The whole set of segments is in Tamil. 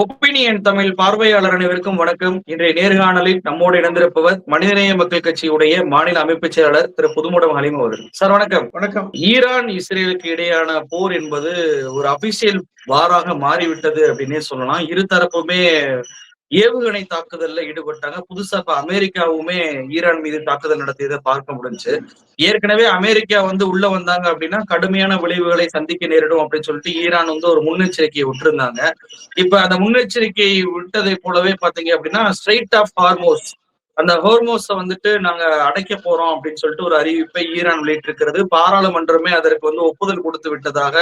ஒப்பீனியன் தமிழ் பார்வையாளர் அனைவருக்கும் வணக்கம். இன்றைய நேர்காணலில் நம்மோடு இணைந்திருப்பவர் மனிதநேய மக்கள் கட்சியுடைய மாநில அமைப்பு செயலாளர் திரு புதுமுடம் ஹலிம் அவர்கள். சார் வணக்கம். வணக்கம். ஈரான் இஸ்ரேலுக்கு இடையான போர் என்பது ஒரு அபிஷியல் வாராக மாறிவிட்டது அப்படின்னே சொல்லலாம். இரு தரப்புமே ஏவுகணை தாக்குதல்ல ஈடுபட்டாங்க. புதுசா இப்ப அமெரிக்காவுமே ஈரான் மீது தாக்குதல் நடத்தியதை பார்க்க முடிஞ்சு ஏற்கனவே அமெரிக்கா வந்து உள்ள வந்தாங்க அப்படின்னா கடுமையான விளைவுகளை சந்திக்க நேரிடும் அப்படின்னு சொல்லிட்டு ஈரான் வந்து ஒரு முன்னெச்சரிக்கையை விட்டுருந்தாங்க. இப்ப அந்த முன்னெச்சரிக்கை விட்டதை போலவே பாத்தீங்க அப்படின்னா ஸ்ட்ரைட் ஆஃப் ஹார்மோஸ் அந்த ஹோர்மோஸை வந்துட்டு நாங்க அடைக்க போறோம் அப்படின்னு சொல்லிட்டு ஒரு அறிவிப்பை ஈரான் வெளியிட்டிருக்கிறது. பாராளுமன்றமே அதற்கு வந்து ஒப்புதல் கொடுத்து விட்டதாக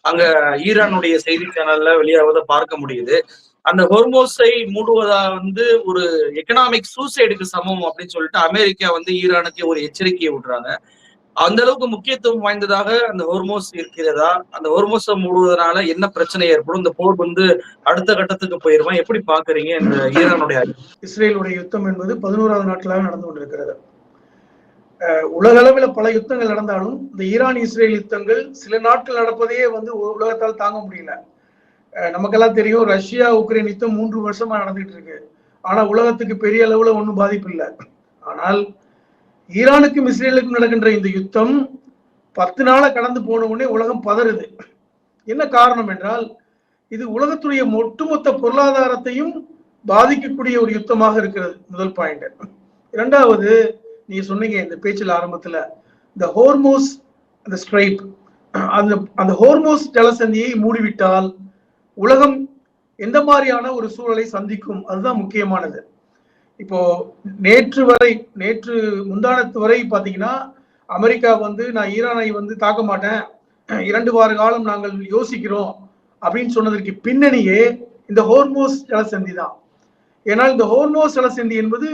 அங்க ஈரானுடைய செய்தி சேனல்ல வெளியாவதை பார்க்க முடியுது. அந்த ஹோர்மோஸை மூடுவதா வந்து ஒரு எக்கனாமிக் சூசைடுக்கு சமம் அப்படின்னு சொல்லிட்டு அமெரிக்கா வந்து ஈரானுக்கு ஒரு எச்சரிக்கையை விடுறாங்க. அந்த அளவுக்கு முக்கியத்துவம் வாய்ந்ததாக அந்த ஹோர்மோஸ் இருக்கிறதா? அந்த ஹோர்மோஸை மூடுவதனால என்ன பிரச்சனை ஏற்படும்? இந்த போர் வந்து அடுத்த கட்டத்துக்கு போயிருமா? எப்படி பாக்குறீங்க இந்த ஈரானுடைய இஸ்ரேலுடைய யுத்தம் என்பது பதினோராவது நாட்களாக நடந்து கொண்டிருக்கிறது. உலக அளவில் பல யுத்தங்கள் நடந்தாலும் இந்த ஈரான் இஸ்ரேல் யுத்தங்கள் சில நாட்கள் நடப்பதையே வந்து உலகத்தால் தாங்க முடியல. நமக்கெல்லாம் தெரியும் ரஷ்யா உக்ரைன் யுத்தம் மூன்று வருஷமா நடந்துட்டு இருக்கு. ஆனா உலகத்துக்கு பெரிய அளவுல ஒன்றும் பாதிப்பு இல்லை ஆனால் ஈரானுக்கும் இஸ்ரேலுக்கும் நடக்கின்ற இந்த யுத்தம் பத்து நாளை கடந்து போன உடனே உலகம் பதறுது. என்ன காரணம் என்றால் இது உலகத்துடைய ஒட்டுமொத்த பொருளாதாரத்தையும் பாதிக்கக்கூடிய ஒரு யுத்தமாக இருக்கிறது. முதல் பாயிண்ட் இரண்டாவது நீங்க சொன்னீங்க இந்த பேச்சில் ஆரம்பத்துல இந்த ஹோர்மோஸ் அந்த ஸ்ட்ரைப் அந்த அந்த ஹோர்மோஸ் ஜலசந்தியை மூடிவிட்டால் உலகம் எந்த மாதிரியான ஒரு சூழலை சந்திக்கும்? அதுதான் முக்கியமானது. இப்போ நேற்று வரை நேற்று முந்தானத்து வரை பார்த்தீங்கன்னா அமெரிக்கா வந்து நான் ஈரானை வந்து தாக்க மாட்டேன். இரண்டு வார காலம் நாங்கள் யோசிக்கிறோம் அப்படின்னு சொன்னதற்கு பின்னணியே இந்த ஹோர்மோஸ் ஜலசந்தி தான். ஏன்னால் இந்த ஹோர்மோஸ் ஜலசந்தி என்பது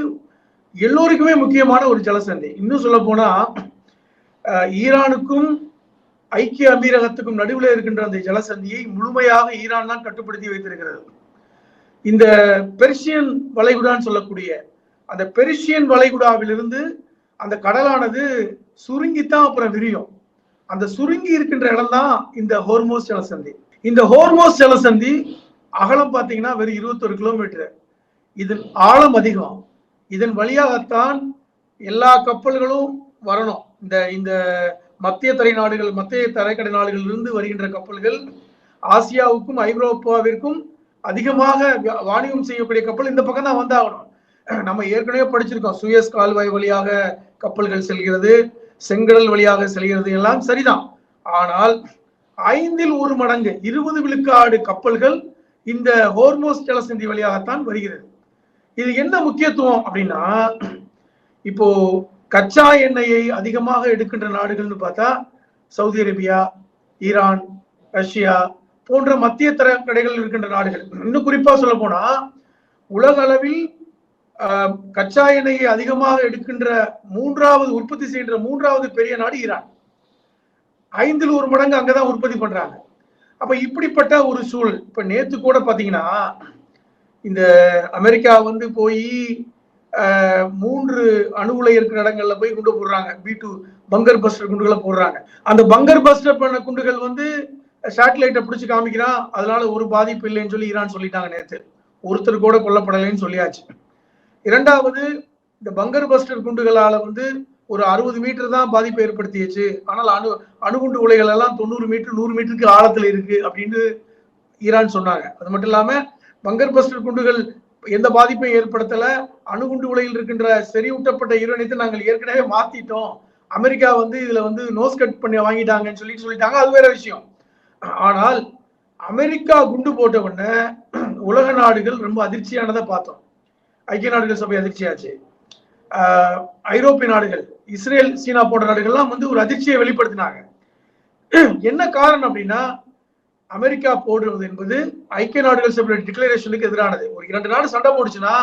எல்லோருக்குமே முக்கியமான ஒரு ஜலசந்தி. இன்னும் சொல்ல போனா ஈரானுக்கும் ஐக்கிய அமீரகத்துக்கும் நடுவில் இருக்கின்ற அந்த ஜலசந்தியை முழுமையாக ஈரான் தான் கட்டுப்படுத்தி வைத்திருக்கிறது. இந்த பெர்சியன் வளைகுடான்னு சொல்லக்கூடிய அந்த பெர்சியன் வளைகுடாவிலிருந்து அந்த கடலானது சுருங்கித்தான் அப்புறம் விரியும். அந்த சுருங்கி இருக்கின்ற இடம் தான் இந்த ஹோர்மோஸ் ஜலசந்தி. இந்த ஹோர்மோஸ் ஜலசந்தி அகலம் பார்த்தீங்கன்னா வெறும் இருபத்தொரு கிலோமீட்டர். இதன் ஆழம் அதிகம். இதன் வழியாகத்தான் எல்லா கப்பல்களும் வரணும். இந்த இந்த மத்திய தரை நாடுகள் மத்திய தரைக்கடை நாடுகளிலிருந்து வருகின்ற கப்பல்கள் ஆசியாவுக்கும் ஐரோப்பாவிற்கும் அதிகமாக வாணிகம் செய்யக்கூடிய கப்பல் இந்த பக்கம் தான் வந்தாகணும். நம்ம ஏற்கனவே படிச்சிருக்கோம். சுயஸ் கால்வாய் வழியாக கப்பல்கள் செல்கிறது செங்கடல் வழியாக செல்கிறது எல்லாம் சரிதான். ஆனால் ஐந்தில் ஒரு மடங்கு இருபது விழுக்காடு கப்பல்கள் இந்த ஹோர்மோஸ் ஜலசந்தி வழியாகத்தான் வருகிறது. இது என்ன முக்கியத்துவம் அப்படின்னா இப்போ கச்சா எண்ணெயை அதிகமாக எடுக்கின்ற நாடுகள்னு பார்த்தா சவுதி அரேபியா ஈரான் ரஷ்யா போன்ற மத்திய தர கடைகள் இருக்கின்ற நாடுகள். இன்னும் குறிப்பா சொல்ல போனா உலக அளவில் கச்சா எண்ணெயை அதிகமாக எடுக்கின்ற மூன்றாவது உற்பத்தி செய்கின்ற மூன்றாவது பெரிய நாடு ஈரான். ஐந்தில் ஒரு மடங்கு அங்கதான் உற்பத்தி பண்றாங்க. அப்ப இப்படிப்பட்ட ஒரு சூழல் இப்ப நேத்து கூட பாத்தீங்கன்னா இந்த அமெரிக்கா வந்து போய் மூன்று அணு உலை இருக்கிற இடங்கள்ல போய் குண்டு போடுறாங்க. பி டூ பங்கர் பஸ்டர் குண்டுகளை போடுறாங்க. அந்த பங்கர் பஸ்டர் பண்ண குண்டுகள் வந்து சேட்டலைட்டை பிடிச்சி காமிக்கிறான் அதனால ஒரு பாதிப்பு இல்லைன்னு சொல்லி ஈரான் சொல்லிட்டாங்க நேத்து. ஒருத்தர் கூட கொல்லப்படலைன்னு சொல்லியாச்சு. இரண்டாவது இந்த பங்கர் பஸ்டர் குண்டுகளால வந்து ஒரு அறுபது மீட்டர் தான் பாதிப்பை ஏற்படுத்தியச்சு. ஆனால் அணு அணுகுண்டு உலைகள் எல்லாம் தொண்ணூறு மீட்டர் நூறு மீட்டருக்கு ஆழத்துல இருக்கு அப்படின்னு ஈரான் சொன்னாங்க. அது மட்டும் இல்லாம பங்கர் பஸ்டர் குண்டுகள் எந்த பாதிப்பையும் ஏற்படுத்தல. அணுகுண்டு உலையில் இருக்கின்ற செறிவூட்டப்பட்ட யுரேனியத்தை நாங்கள் ஏற்கனவே மாத்திட்டோம். அமெரிக்கா வந்து இதுல வந்து நோஸ் கட் பண்ணி வாங்கிட்டாங்கன்னு சொல்லிட்டு சொல்லிட்டாங்க. அது வேற விஷயம். ஆனால் அமெரிக்கா குண்டு போட்ட உடனே உலக நாடுகள் ரொம்ப அதிர்ச்சியானதை பார்த்தோம். ஐக்கிய நாடுகள் சபை அதிர்ச்சியாச்சு. ஐரோப்பிய நாடுகள் இஸ்ரேல் சீனா போன்ற நாடுகள்லாம் வந்து ஒரு அதிர்ச்சியை வெளிப்படுத்தினாங்க. என்ன காரணம் அப்படின்னா அமெரிக்கா போடுவது என்பது ஐக்கிய நாடுகள் சபையோட டிக்ளரேஷனுக்கு எதிரானது. ஒரு இரண்டு நாடு சண்டை போடுச்சுன்னா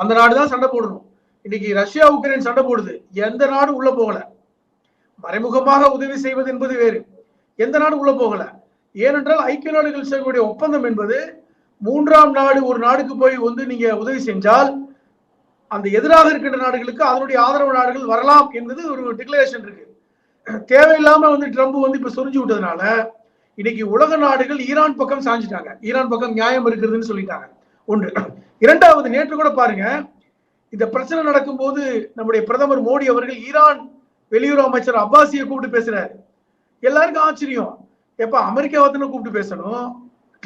அந்த நாடு தான் சண்டை போடணும். இன்னைக்கு ரஷ்யா உக்ரைன் சண்டை போடுது. எந்த நாடு உள்ள போகல? மறைமுகமாக உதவி செய்வது என்பது வேறு. எந்த நாடு உள்ள போகல? ஏனென்றால் ஐக்கிய நாடுகள் சேவையுடைய ஒப்பந்தம் என்பது மூன்றாம் நாடு ஒரு நாடுக்கு போய் வந்து நீங்க உதவி செஞ்சால் அந்த எதிராக இருக்கின்ற நாடுகளுக்கு அதனுடைய ஆதரவு நாடுகள் வரலாம் என்பது ஒரு டிக்ளரேஷன் இருக்கு. தேவையில்லாம வந்து ட்ரம்ப் வந்து இப்ப சொரிஞ்சு விட்டதுனால இன்னைக்கு உலக நாடுகள் ஈரான் பக்கம் சாஞ்சிட்டாங்க. ஈரான் பக்கம் நியாயம் இருக்கிறதுன்னு சொல்லிட்டாங்க. ஒன்று. இரண்டாவது நேற்று கூட பாருங்க இந்த பிரச்சனை நடக்கும்போது நம்முடைய பிரதமர் மோடி அவர்கள் ஈரான் வெளியுறவு அமைச்சர் அப்பாசியை கூப்பிட்டு பேசுறாரு. எல்லாருக்கும் ஆச்சரியம். எப்ப அமெரிக்காவை தானே கூப்பிட்டு பேசணும்?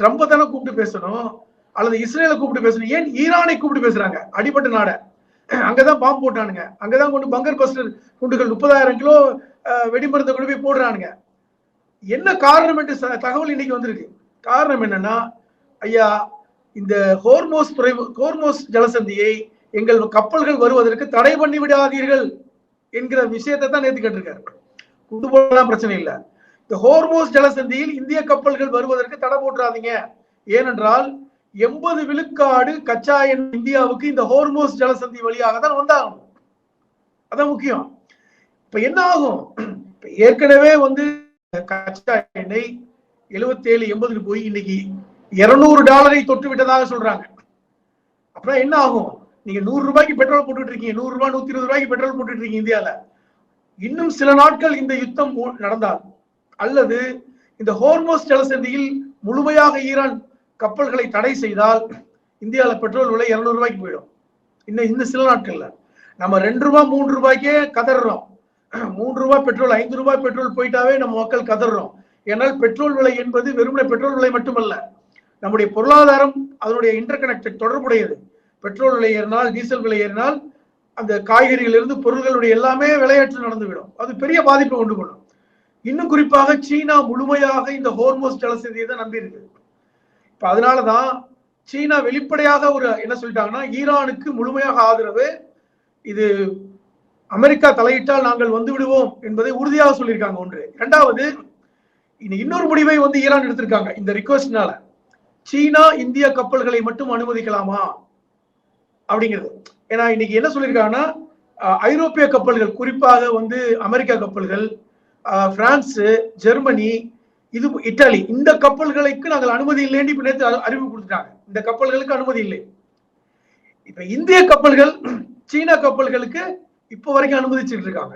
ட்ரம்ப்பை தானே கூப்பிட்டு பேசணும்? அல்லது இஸ்ரேலை கூப்பிட்டு பேசணும்? ஏன் ஈரானை கூப்பிட்டு பேசுறாங்க? அடிப்பட்ட நாட. அங்கதான் பாம்பு போட்டானுங்க. அங்கதான் கொண்டு பங்கர் பஸ்டர் குண்டுகள் முப்பதாயிரம் கிலோ அஹ், வெடிமருந்தை கொண்டு போய் போடுறானுங்க. என்ன காரணம் என்று ச- தகவல் இன்னைக்கு வந்திருக்கு. காரணம் என்னன்னா ஐயா இந்த ஹோர்மோஸ் துறைவு ஹோர்மோஸ் ஜலசந்தியை எங்கள் கப்பல்கள் வருவதற்கு தடை பண்ணி விடாதீர்கள் என்கிற விஷயத்தை தான் நேத்து கேட்டிருக்காரு. குண்டு போடலாம் பிரச்சனை இல்லை. இந்த ஹோர்மோஸ் ஜலசந்தியில் இந்திய கப்பல்கள் வருவதற்கு தடை போட்டுறாதீங்க. ஏனென்றால் எண்பது விழுக்காடு கச்சா எண்ணெய் இந்தியாவுக்கு இந்த ஹோர்மோஸ் ஜலசந்தி வழியாக தான் வந்தாகும் அதான் முக்கியம். இப்ப என்ன ஆகும்? ஏற்கனவே வந்து கச்சா எண்ணெய் 77 ஏழு எண்பதுக்கு போய் இன்னைக்கு இருநூறு டாலரை தொட்டு விட்டதாக சொல்றாங்க. அப்புறம் என்ன ஆகும்? நீங்க நூறு ரூபாய்க்கு பெட்ரோல் போட்டுட்டு இருக்கீங்க. நூறு ரூபாய் நூத்தி இருபது ரூபாய்க்கு பெட்ரோல் போட்டுட்டு இருக்கீங்க இந்தியால. இன்னும் சில நாட்கள் இந்த யுத்தம் மு- நடந்தால் அல்லது இந்த ஹோர்மோஸ் ஜலசந்தியில் முழுமையாக ஈரான் கப்பல்களை தடை செய்தால் இந்தியாவில பெட்ரோல் விலை இருநூறு ரூபாய்க்கு போயிடும். இன்னும் இந்த சில நாட்கள்ல. நம்ம ரெண்டு ரூபாய் மூன்று ரூபாய்க்கே கதறோம் மூன்று ரூபாய் பெட்ரோல் ஐந்து ரூபாய் பெட்ரோல் போயிட்டாவே நம்ம மக்கள் கதறோம் ஏன்னால் பெட்ரோல் விலை என்பது வெறுமனே பெட்ரோல் விலை மட்டுமல்ல. நம்முடைய பொருளாதாரம் அதனுடைய இன்டர்கனெக்டட் தொடர்புடையது. பெட்ரோல் விலை ஏறினால் டீசல் விலை ஏறினால் அந்த காய்கறிகளிலிருந்து பொருள்களுடைய எல்லாமே விலையேற்றம் நடந்துவிடும். அது பெரிய பாதிப்பை கொண்டு போடும். இன்னும் குறிப்பாக சீனா முழுமையாக இந்த ஹோர்மோஸ் ஜலசதியை தான் நம்பி இருக்கு இப்ப அதனாலதான் சீனா வெளிப்படையாக ஒரு என்ன சொல்லிட்டாங்கன்னா ஈரானுக்கு முழுமையாக ஆதரவு. இது அமெரிக்கா தலையிட்டால் நாங்கள் வந்து விடுவோம் என்பதை உறுதியாக சொல்லியிருக்காங்க ஒன்று. இரண்டாவது இனி இன்னொரு முடிவை வந்து ஈரான் எடுத்திருக்காங்க இந்த ரிக்வஸ்ட்னால சீனா இந்திய கப்பல்களை மட்டும் அனுமதிக்கலாமா? அப்படிங்கிறது. ஏன்னா இன்னைக்கு என்ன சொல்லியிருக்காங்கன்னா ஐரோப்பிய கப்பல்கள் குறிப்பாக வந்து அமெரிக்கா கப்பல்கள் அஹ், பிரான்ஸ் ஜெர்மனி இது இத்தாலி இந்த கப்பல்களுக்கு நாங்கள் அனுமதி இல்லைன்னு இப்ப நேற்று அறிவு அறிவிப்பு கொடுத்துட்டாங்க. இந்த கப்பல்களுக்கு அனுமதி இல்லை. இப்ப இந்திய கப்பல்கள் சீனா கப்பல்களுக்கு இப்போ வரைக்கும் அனுமதிச்சுட்டு இருக்காங்க.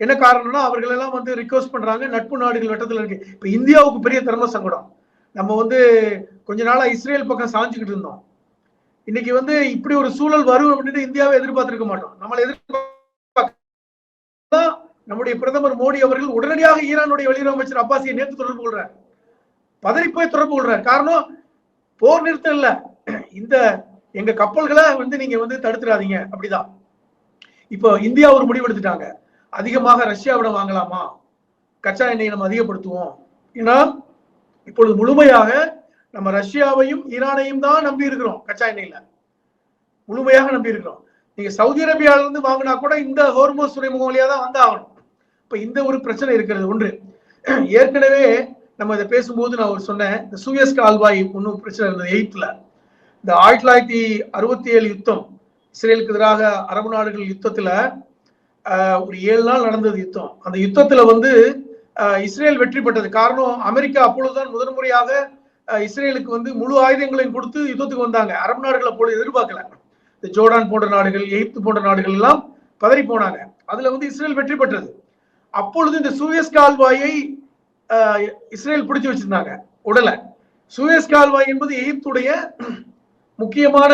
என்ன காரணம்னா அவர்கள் எல்லாம் வந்து ரிக்வஸ்ட் பண்றாங்க நட்பு நாடுகள் வட்டத்தில் இருக்கு. இப்ப இந்தியாவுக்கு பெரிய தர்ம சங்கடம். நம்ம வந்து கொஞ்ச நாளா இஸ்ரேல் பக்கம் சாஞ்சுக்கிட்டு இருந்தோம். இன்னைக்கு வந்து இப்படி ஒரு சூழல் வரும் அப்படின்னு இந்தியாவை எதிர்பார்த்திருக்க மாட்டோம். நம்மளை எதிர்பார்க்க நம்முடைய பிரதமர் மோடி அவர்கள் உடனடியாக ஈரானுடைய வெளியுறவு அமைச்சர் அப்பாசியை நேற்று தொடர்பு கொள்றார். பதறி போய் தொடர்பு கொள்றார். காரணம் போர் நிறுத்தம் இல்ல. இந்த எங்க கப்பல்களை வந்து நீங்க வந்து தடுத்துடாதீங்க. அப்படிதான். இப்போ இந்தியா ஒரு முடிவு எடுத்துட்டாங்க அதிகமாக ரஷ்யாவிடம் வாங்கலாமா? கச்சா எண்ணெயை நம்ம அதிகப்படுத்துவோம். ஏன்னா இப்பொழுது முழுமையாக நம்ம ரஷ்யாவையும் ஈரானையும் தான் நம்பி இருக்கிறோம் கச்சா எண்ணெயில. முழுமையாக நம்பி இருக்கிறோம். நீங்க சவுதி அரேபியால இருந்து வாங்கினா கூட இந்த ஹோர்மோஸ் துறைமுகம் வழியா தான் வந்தாகணும் இப்ப இந்த ஒரு பிரச்சனை இருக்கிறது ஒன்று. ஏற்கனவே நம்ம இதை பேசும்போது நான் ஒரு சொன்னேன் இந்த சுயஸ் கால்வாய் ஒன்றும் பிரச்சனை இருந்தது எயித்துல இந்த ஆயிரத்தி தொள்ளாயிரத்தி அறுபத்தி ஏழு யுத்தம் இஸ்ரேலுக்கு எதிராக அரபு நாடுகள் யுத்தத்துல ஒரு ஏழு நாள் நடந்தது யுத்தம். அந்த யுத்தத்துல வந்து இஸ்ரேல் வெற்றி பெற்றது. காரணம் அமெரிக்கா அப்பொழுதுதான் முதன் முறையாக இஸ்ரேலுக்கு வந்து முழு ஆயுதங்களையும் கொடுத்து யுத்தத்துக்கு வந்தாங்க. அரபு நாடுகள் அப்பொழுது எதிர்பார்க்கல. இந்த ஜோர்டான் போன்ற நாடுகள் எகிப்து போன்ற நாடுகள் எல்லாம் பதறி போனாங்க. அதுல வந்து இஸ்ரேல் வெற்றி பெற்றது. அப்பொழுது இந்த சூயஸ் கால்வாயை இஸ்ரேல் பிடிச்சு வச்சிருந்தாங்க. உடல. சூயஸ் கால்வாய் என்பது எகிப்துடைய முக்கியமான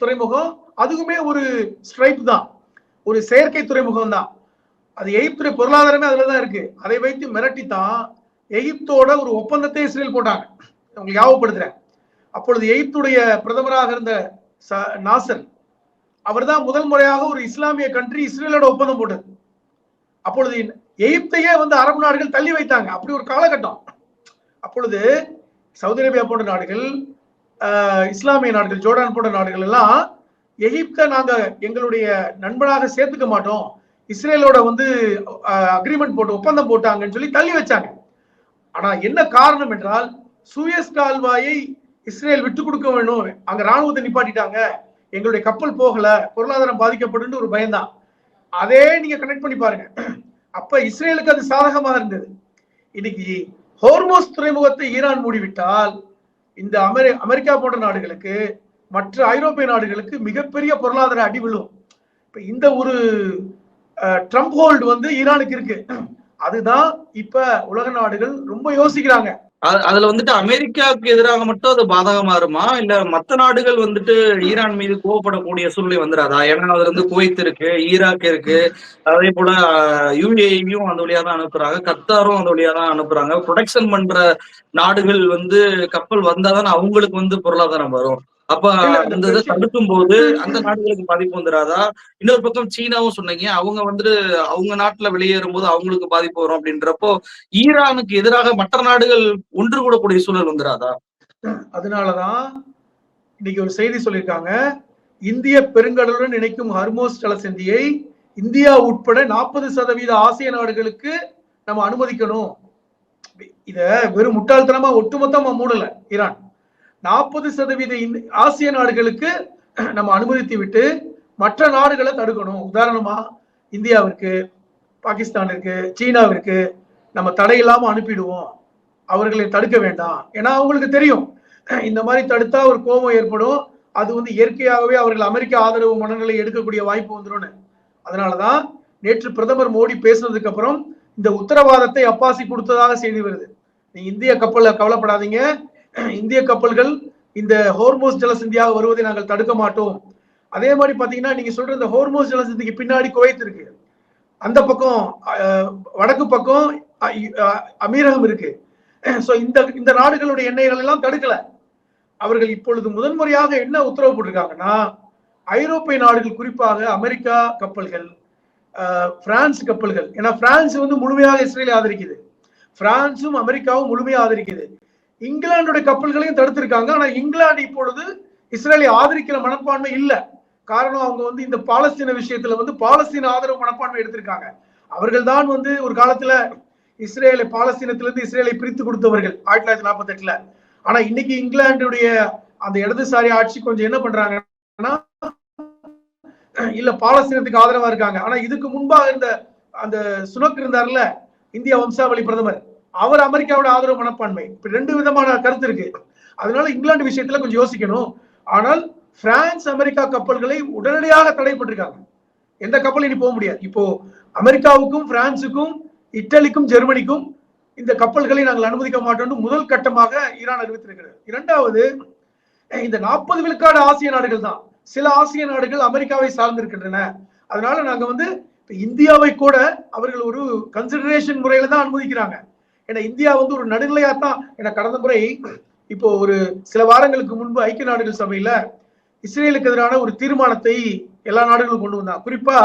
துறைமுகம். அதுவுமே ஒரு ஸ்ட்ரைப் தான். ஒரு செயற்கை துறைமுகம் தான் அது எகிப்துடைய பொருளாதாரமே அதுல தான் இருக்கு. அதை வைத்து மிரட்டி தான் எகிப்தோட ஒரு ஒப்பந்தத்தை இஸ்ரேல் போட்டாங்க. உங்களுக்கு ஞாபகப்படுத்துறேன் அப்பொழுது எகிப்துடைய பிரதமராக இருந்த நாசர் நாசர் அவர்தான் முதல் முறையாக ஒரு இஸ்லாமிய கண்ட்ரி இஸ்ரேலோட ஒப்பந்தம் போட்டது. அப்பொழுது எகிப்தையே வந்து அரபு நாடுகள் தள்ளி வைத்தாங்க. அப்படி ஒரு காலகட்டம். அப்பொழுது சவுதி அரேபியா போன்ற நாடுகள் இஸ்லாமிய நாடுகள் ஜோர்டான் போன்ற நாடுகள் எல்லாம் எகிப்தை நாங்க எங்களுடைய நண்பனாக சேர்த்துக்க மாட்டோம். இஸ்ரேலோட வந்து அக்ரிமெண்ட் போட்டு ஒப்பந்தம் போட்டாங்கன்னு சொல்லி தள்ளி வச்சாங்க. ஆனா என்ன காரணம் என்றால் சூயஸ் கால்வாயை இஸ்ரேல் விட்டு கொடுக்க வேணும். அங்க ராணுவத்தை நிப்பாட்டிட்டாங்க. எங்களுடைய கப்பல் போகல. பொருளாதாரம் பாதிக்கப்படும் ஒரு பயம்தான். அதே நீங்க கனெக்ட் பண்ணி பாருங்க. அப்ப இஸ்ரேலுக்கு அது சாதகமாக இருந்தது. இன்னைக்கு ஹோர்மோஸ் துறைமுகத்தை ஈரான் மூடிவிட்டால் இந்த அமெரி அமெரிக்கா போன்ற நாடுகளுக்கு மற்ற ஐரோப்பிய நாடுகளுக்கு மிகப்பெரிய பொருளாதார அடி விழும். இப்ப இந்த ஒரு ட்ரம்ப் ஹோல்டு வந்து ஈரானுக்கு இருக்கு. அதுதான் இப்ப உலக நாடுகள் ரொம்ப யோசிக்கிறாங்க. அதுல வந்துட்டு அமெரிக்காவுக்கு எதிராக மட்டும் அது பாதகமா இருமா இல்ல மத்த நாடுகள் வந்துட்டு ஈரான் மீது கோவப்படக்கூடிய சூழ்நிலை வந்துடாதா ஏன்னா அதுல இருந்து குவைத் இருக்கு ஈராக் இருக்கு. அதே போல யூஏயும் அந்த வழியா தான் அனுப்புறாங்க. கத்தாரும் அந்த வழியா தான் அனுப்புறாங்க. ப்ரொடக்ஷன் பண்ற நாடுகள் வந்து கப்பல் வந்தாதான் அவங்களுக்கு வந்து பொருளாதாரம் வரும். அப்ப அந்த இதை தடுக்கும் போது அந்த நாடுகளுக்கு பாதிப்பு வந்துடாதா இன்னொரு பக்கம் சீனாவும் சொன்னீங்க அவங்க வந்துட்டு அவங்க நாட்டுல வெளியேறும் போது அவங்களுக்கு பாதிப்பு வரும் அப்படின்றப்போ ஈரானுக்கு எதிராக மற்ற நாடுகள் ஒன்று கூடக்கூடிய சூழல் வந்துடாதா அதனாலதான் இன்னைக்கு ஒரு செய்தி சொல்லியிருக்காங்க இந்திய பெருங்கடலுடன் இணைக்கும் ஹர்மோஸ் ஜலசந்தியை இந்தியா உட்பட நாற்பது சதவீத ஆசிய நாடுகளுக்கு நம்ம அனுமதிக்கணும். இத வெறும் முட்டாள்தனமா ஒட்டுமொத்தமா மூடல ஈரான். நாற்பது சதவீத ஆசிய நாடுகளுக்கு நம்ம அனுமதித்து விட்டு மற்ற நாடுகளை தடுக்கணும். உதாரணமா இந்தியாவிற்கு பாகிஸ்தானிற்கு சீனாவிற்கு நம்ம தடையில்லாம அனுப்பிடுவோம். அவர்களை தடுக்க வேண்டாம். ஏன்னா அவங்களுக்கு தெரியும். இந்த மாதிரி தடுத்தா ஒரு கோபம் ஏற்படும். அது வந்து இயற்கையாகவே அவர்கள் அமெரிக்க ஆதரவு மனநிலை எடுக்கக்கூடிய வாய்ப்பு வந்துரும்னு. அதனாலதான் நேற்று பிரதமர் மோடி பேசினதுக்கு அப்புறம் இந்த உத்தரவாதத்தை அப்பாசி கொடுத்ததாக செய்தி வருது. நீங்க இந்திய கப்பல்ல கவலைப்படாதீங்க. இந்திய கப்பல்கள் இந்த ஹோர்மோஸ் ஜலசந்தியாக வருவதை நாங்கள் தடுக்க மாட்டோம். அதே மாதிரி பாத்தீங்கன்னா நீங்க சொல்ற இந்த ஹோர்மோஸ் ஜலசந்திக்கு பின்னாடி குவைத் இருக்கு. அந்த பக்கம் வடக்கு பக்கம் அமீரகம் இருக்கு. ஸோ இந்த இந்த நாடுகளுடைய எண்ணெய்கள் எல்லாம் தடுக்கல. அவர்கள் இப்பொழுது முதன்முறையாக என்ன உத்தரவு போட்டிருக்காங்கன்னா ஐரோப்பிய நாடுகள் குறிப்பாக அமெரிக்கா கப்பல்கள் பிரான்ஸ் கப்பல்கள். ஏன்னா பிரான்ஸ் வந்து முழுமையாக இஸ்ரேலை ஆதரிக்குது. பிரான்ஸும் அமெரிக்காவும் முழுமையாக ஆதரிக்குது. இங்கிலாந்துடைய கப்பல்களையும் தடுத்திருக்காங்க. ஆனா இங்கிலாந்து இப்பொழுது இஸ்ரேலை ஆதரிக்கிற மனப்பான்மை இல்ல. காரணம் அவங்க வந்து இந்த பாலஸ்தீன விஷயத்துல வந்து பாலஸ்தீன ஆதரவு மனப்பான்மை எடுத்திருக்காங்க. அவர்கள் தான் வந்து ஒரு காலத்துல இஸ்ரேலை பாலஸ்தீனத்திலிருந்து இஸ்ரேலை பிரித்து கொடுத்தவர்கள் ஆயிரத்தி தொள்ளாயிரத்தி நாற்பத்தி எட்டுல ஆனா இன்னைக்கு இங்கிலாந்துடைய அந்த இடதுசாரி ஆட்சி கொஞ்சம் என்ன பண்றாங்கன்னா இல்ல பாலஸ்தீனத்துக்கு ஆதரவா இருக்காங்க. ஆனா இதுக்கு முன்பாக இருந்த அந்த சுனக் இருந்தார்ல இந்திய வம்சாவளி பிரதமர். அவர் அமெரிக்காவோட ஆதரவு மனப்பான்மை. இப்ப ரெண்டு விதமான கருத்து இருக்கு. அதனால இங்கிலாந்து விஷயத்துல கொஞ்சம் யோசிக்கணும். ஆனால் பிரான்ஸ் அமெரிக்கா கப்பல்களை உடனடியாக தடைப்பட்டிருக்காங்க எந்த கப்பல் இனி போக முடியாது. இப்போ அமெரிக்காவுக்கும் பிரான்சுக்கும் இட்டலிக்கும் ஜெர்மனிக்கும் இந்த கப்பல்களை நாங்கள் அனுமதிக்க மாட்டோம்னு முதல் கட்டமாக ஈரான் அறிவித்திருக்கிறது. இரண்டாவது இந்த நாற்பது விழுக்காடு ஆசிய நாடுகள் தான். சில ஆசிய நாடுகள் அமெரிக்காவை சார்ந்திருக்கின்றன. அதனால நாங்க வந்து இந்தியாவை கூட அவர்கள் ஒரு கன்சிடரேஷன் முறையில தான் அனுமதிக்கிறாங்க. ஏன்னா இந்தியா வந்து ஒரு நடுநிலையா தான் ஏன்னா கடந்த முறை இப்போ ஒரு சில வாரங்களுக்கு முன்பு ஐக்கிய நாடுகள் சபையில இஸ்ரேலுக்கு எதிரான ஒரு தீர்மானத்தை எல்லா நாடுகளும் கொண்டு வந்தாங்க. குறிப்பா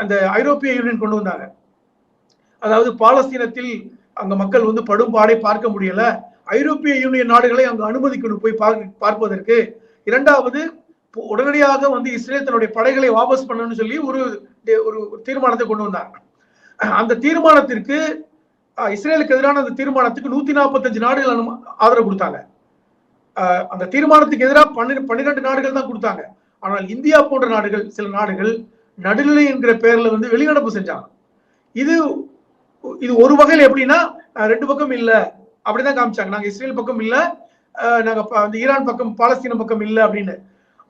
அந்த ஐரோப்பிய யூனியன் கொண்டு வந்தாங்க. அதாவது பாலஸ்தீனத்தில் அங்க மக்கள் வந்து படும் பாடை பார்க்க முடியல. ஐரோப்பிய யூனியன் நாடுகளை அங்கு அனுமதிக்கணும் போய் பார்க்க பார்ப்பதற்கு. இரண்டாவது உடனடியாக வந்து இஸ்ரேல் தன்னுடைய படைகளை வாபஸ் பண்ணணும்னு சொல்லி ஒரு ஒரு தீர்மானத்தை கொண்டு வந்தாங்க. அந்த தீர்மானத்திற்கு இஸ்ரேலுக்கு எதிரான அந்த தீர்மானத்துக்கு நூத்தி நாற்பத்தஞ்சு நாடுகள் அனும- ஆதரவு கொடுத்தாங்க. அந்த தீர்மானத்துக்கு எதிராக பன்னிர பன்னிரெண்டு நாடுகள் தான் கொடுத்தாங்க. ஆனால் இந்தியா போன்ற நாடுகள் சில நாடுகள் நடுநிலை என்கிற பெயர்ல வந்து வெளிநடப்பு செஞ்சாங்க. இது இது ஒரு வகையில் எப்படின்னா ரெண்டு பக்கம் இல்லை அப்படிதான் காமிச்சாங்க. நாங்க இஸ்ரேல் பக்கம் இல்ல அஹ், நாங்க அந்த ஈரான் பக்கம் பாலஸ்தீன பக்கம் இல்லை அப்படின்னு.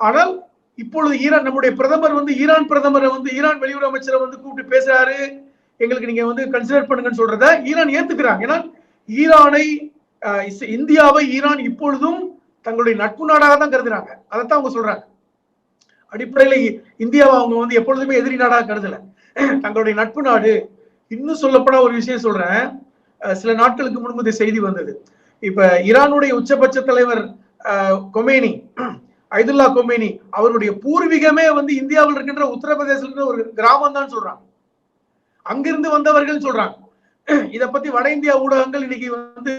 ஆனால் இப்பொழுது ஈரான் நம்முடைய பிரதமர் வந்து ஈரான் பிரதமரை வந்து ஈரான் வெளியுறவு அமைச்சரை வந்து கூப்பிட்டு பேசுறாரு. எங்களுக்கு நீங்க வந்து கன்சிடர் பண்ணுங்கன்னு சொல்றத ஈரான் ஏத்துக்கிறாங்க. ஏன்னா ஈரானை இந்தியாவை ஈரான் இப்பொழுதும் தங்களுடைய நட்பு நாடாக தான் கருதுறாங்க. அதைத்தான் அவங்க சொல்றாங்க. அடிப்படையில இந்தியாவை அவங்க வந்து எப்பொழுதுமே எதிரி நாடாக கருதல. தங்களுடைய நட்பு நாடு. இன்னும் சொல்லப்பட ஒரு விஷயம் சொல்றேன். சில நாட்களுக்கு முன்பு இந்த செய்தி வந்தது. இப்ப ஈரானுடைய உச்சபட்ச தலைவர் கொமேனி ஐதுல்லா கொமேனி அவருடைய பூர்வீகமே வந்து இந்தியாவில் இருக்கின்ற உத்தரப்பிரதேசம் ஒரு கிராமம் தான் சொல்றாங்க. அங்கிருந்து வந்தவர்கள் சொல்றாங்க. இத பத்தி வட இந்தியா ஊடகங்கள் இன்னைக்கு வந்து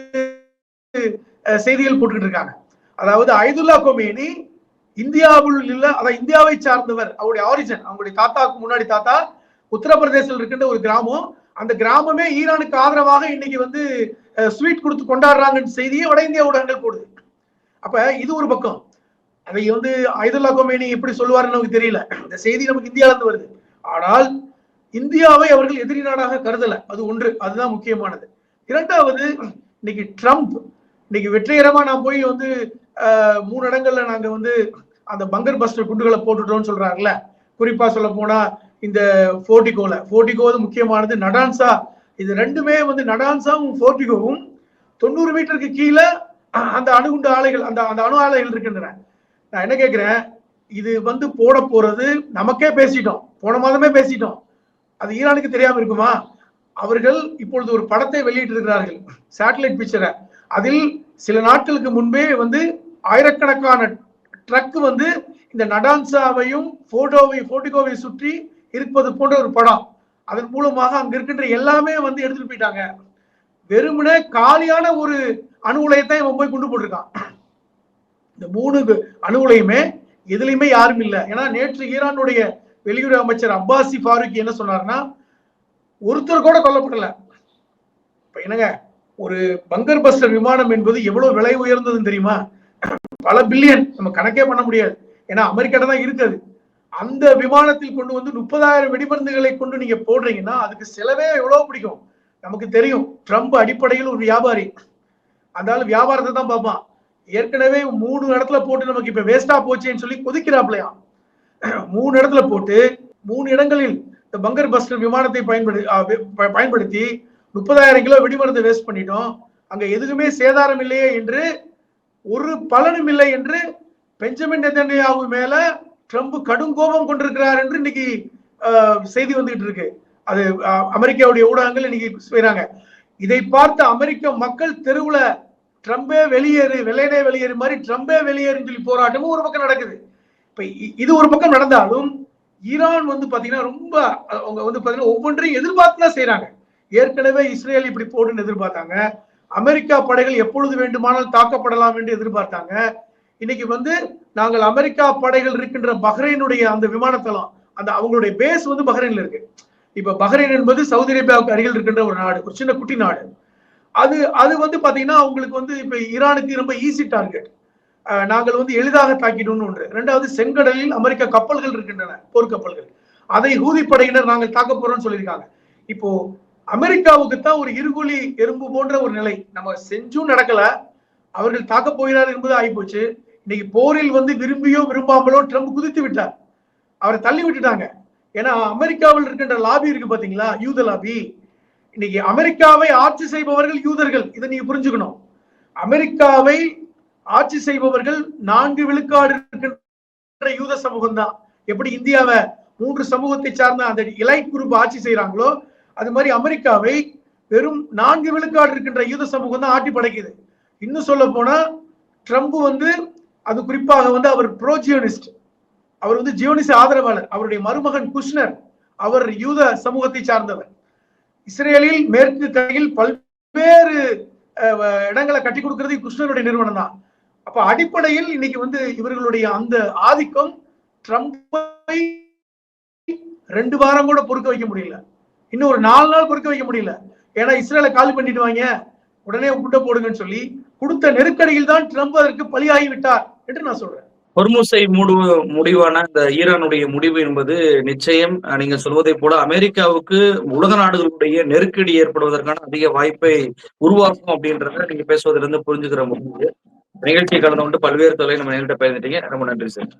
அஹ், செய்திகள் போட்டுக்கிட்டு இருக்காங்க. அதாவது ஐதுல்லா கொமேனி இந்தியாவில் இல்ல அதான் இந்தியாவை சார்ந்தவர் அவருடைய ஆரிஜன் அவங்களுடைய தாத்தாவுக்கு முன்னாடி தாத்தா உத்தரப்பிரதேசத்தில் இருக்கின்ற ஒரு கிராமம். அந்த கிராமமே ஈரானுக்கு ஆதரவாக இன்னைக்கு வந்து ஸ்வீட் கொடுத்து கொண்டாடுறாங்கன்னு செய்தியை வட இந்திய ஊடகங்கள் போடுது. அப்ப இது ஒரு பக்கம். அதை வந்து ஐதுல்லா கொமேனி எப்படி சொல்லுவாருன்னு நமக்கு தெரியல. இந்த செய்தி நமக்கு இந்தியால இருந்து வருது. ஆனால் இந்தியாவை அவர்கள் எதிரி நாடாக கருதல. அது ஒன்று. அதுதான் முக்கியமானது. இரண்டாவது இன்னைக்கு ட்ரம்ப் இன்னைக்கு வெற்றிகரமா நான் போய் வந்து மூணு இடங்கள்ல நாங்க வந்து அந்த பங்கர் பஸ்டர் குண்டுகளை போட்டுட்டோம்னு சொல்றாங்கல்ல குறிப்பா சொல்ல போனா இந்த போர்டிகோல போர்டிகோ வந்து முக்கியமானது. நடான்சா இது ரெண்டுமே வந்து நடான்சாவும் போர்டிகோவும் தொண்ணூறு மீட்டருக்கு கீழே அந்த அணுகுண்டு ஆலைகள் அந்த அந்த அணு ஆலைகள் இருக்கின்றன. நான் என்ன கேட்கிறேன் இது வந்து போட போறது நமக்கே பேசிட்டோம். போன மாதமே பேசிட்டோம். அது ஈரானுக்கு தெரியாம இருக்குமா? அவர்கள் இப்பொழுது ஒரு படத்தை வெளியிட்டிருக்கிறார்கள் சேட்டலைட் பிக்சரை அதில் சில நாட்களுக்கு முன்பே வந்து ஆயிரக்கணக்கான ட்ரக் வந்து இந்த நடான்சாவையும் போட்டோவை போட்டிகோவை சுற்றி இருப்பது போன்ற ஒரு படம். அதன் மூலமாக அங்க இருக்கின்ற எல்லாமே வந்து எடுத்துட்டு போயிட்டாங்க. வெறுமனே காலியான ஒரு அணு உலையத்தை இவன் போய் கொண்டு போட்டிருக்கான். இந்த மூணு அணு உலையுமே எதுலையுமே யாரும் இல்லை. ஏன்னா நேற்று ஈரானுடைய வெளியுறவு அமைச்சர் அப்பாசி ஃபாரூக் என்ன சொன்னார்னா ஒருத்தர் கூட கொல்லப்படல. இப்ப என்னங்க ஒரு பங்கர் பஸ்டர் விமானம் என்பது எவ்வளவு விலை உயர்ந்ததுன்னு தெரியுமா? பல பில்லியன். நம்ம கணக்கே பண்ண முடியாது. ஏன்னா அமெரிக்காட்ட தான் இருக்குது அந்த விமானத்தில் கொண்டு வந்து முப்பதாயிரம் வெடிமருந்துகளை கொண்டு நீங்க போடுறீங்கன்னா அதுக்கு செலவே எவ்வளவு பிடிக்கும்? நமக்கு தெரியும். ட்ரம்ப் அடிப்படையில் ஒரு வியாபாரி. அதனால வியாபாரத்தை தான் பார்ப்பான். ஏற்கனவே மூணு இடத்துல போட்டு நமக்கு இப்ப வேஸ்டா போச்சேன்னு சொல்லி கொதிக்கிறாப்லையா மூணு இடத்துல போட்டு மூணு இடங்களில் இந்த பங்கர் பஸ்டர் விமானத்தை பயன்படுத்தி பயன்படுத்தி முப்பதாயிரம் கிலோ வெடிமருந்து வேஸ்ட் பண்ணிட்டோம். அங்க எதுவுமே சேதாரம் இல்லையே என்று ஒரு பலனும் இல்லை என்று பெஞ்சமின் நெத்தன்யாவு மேல ட்ரம்ப் கடும் கோபம் கொண்டிருக்கிறார் என்று இன்னைக்கு செய்தி வந்துகிட்டு இருக்கு. அது அமெரிக்காவுடைய ஊடகங்கள் இன்னைக்கு செய்யறாங்க இதை பார்த்த அமெரிக்க மக்கள் தெருவுல ட்ரம்பே வெளியேறு வெள்ளையனே வெளியேறு மாதிரி ட்ரம்பே வெளியேறுன்னு சொல்லி போராட்டமும் ஒரு பக்கம் நடக்குது. இப்ப இது ஒரு பக்கம் நடந்தாலும் ஈரான் வந்து பாத்தீங்கன்னா ரொம்ப அவங்க வந்து பாத்தீங்கன்னா ஒவ்வொன்றையும் எதிர்பார்த்து தான் செய்யறாங்க ஏற்கனவே இஸ்ரேல் இப்படி போடுன்னு எதிர்பார்த்தாங்க. அமெரிக்கா படைகள் எப்பொழுது வேண்டுமானால் தாக்கப்படலாம் என்று எதிர்பார்த்தாங்க. இன்னைக்கு வந்து நாங்கள் அமெரிக்கா படைகள் இருக்கின்ற பஹ்ரைனுடைய அந்த விமானத்தளம் அந்த அவங்களுடைய பேஸ் வந்து பஹ்ரைன்ல இருக்கு. இப்ப பஹ்ரைன் என்பது சவுதி அரேபியாவுக்கு அருகில் இருக்கின்ற ஒரு நாடு ஒரு சின்ன குட்டி நாடு. அது அது வந்து பாத்தீங்கன்னா அவங்களுக்கு வந்து இப்ப ஈரானுக்கு ரொம்ப ஈஸி டார்கெட் நாங்கள் வந்து எளிதாக தாக்கிடணும்னு ஒன்று. ரெண்டாவது செங்கடலில் அமெரிக்க கப்பல்கள் இருக்கின்றன போர்க்கப்பல்கள். அதை ஹூதி படையினர் நாங்கள் தாக்க போறோம்னு சொல்லியிருக்காங்க. இப்போ அமெரிக்காவுக்கு தான் ஒரு இருகுலி எறும்பு போன்ற ஒரு நிலை. நம்ம செஞ்சும் நடக்கல. அவர்கள் தாக்க போகிறார் என்பது ஆகிப்போச்சு. இன்னைக்கு போரில் வந்து விரும்பியோ விரும்பாமலோ ட்ரம்ப் குதித்து விட்டார். அவரை தள்ளி விட்டுட்டாங்க. ஏன்னா அமெரிக்காவில் இருக்கின்ற லாபி இருக்கு பாத்தீங்களா? யூத லாபி. இன்னைக்கு அமெரிக்காவை ஆட்சி செய்பவர்கள் யூதர்கள். இதை நீங்க புரிஞ்சுக்கணும். அமெரிக்காவை ஆட்சி செய்பவர்கள் நான்கு விழுக்காடு இருக்கின்ற யூத சமூகம் தான் எப்படி இந்தியாவை மூன்று சமூகத்தை சார்ந்த அந்த இலைட் குரூப் ஆட்சி செய்யறாங்களோ அது மாதிரி அமெரிக்காவை வெறும் நான்கு விழுக்காடு இருக்கின்ற யூத சமூகம் தான் ஆட்டி படைக்குது. இன்னும் சொல்ல போனா ட்ரம்ப் வந்து அது குறிப்பாக வந்து அவர் ப்ரோஜியோனிஸ்ட் அவர் வந்து ஜியோனிச ஆதரவாளர். அவருடைய மருமகன் குஷ்னர் அவர் யூத சமூகத்தை சார்ந்தவர். இஸ்ரேலில் மேற்கு கரையில் பல்வேறு இடங்களை கட்டி கொடுக்கிறது குஷ்ணருடைய நிறுவனம் தான் அப்ப அடிப்படையில் இன்னைக்கு வந்து இவர்களுடைய அந்த ஆதிக்கம் ட்ரம்பை ரெண்டு வாரம் கூட பொறுக்க வைக்க முடியல. இன்னும் ஒரு நாலு நாள் பொறுக்க வைக்க முடியல. ஏன்னா இஸ்ரேலை காலி பண்ணிட்டு வாங்க உடனே குண்டை போடுங்கன்னு சொல்லி கொடுத்த நெருக்கடியில் தான் ட்ரம்ப் அதற்கு பலியாகி விட்டார் என்று நான் சொல்றேன். ஹொர்முசை முடிவு முடிவான இந்த ஈரானுடைய முடிவு என்பது நிச்சயம். நீங்க சொல்வதை போல அமெரிக்காவுக்கு உலக நாடுகளுடைய நெருக்கடி ஏற்படுவதற்கான அதிக வாய்ப்பை உருவாக்கும் அப்படின்றத நீங்க பேசுவதிலிருந்து புரிஞ்சுக்கிற முடியுது. நிகழ்ச்சியை கலந்து கொண்டு பல்வேறு தொலை நம்ம நேரிட்ட பயந்துட்டீங்க ரொம்ப நன்றி சார்.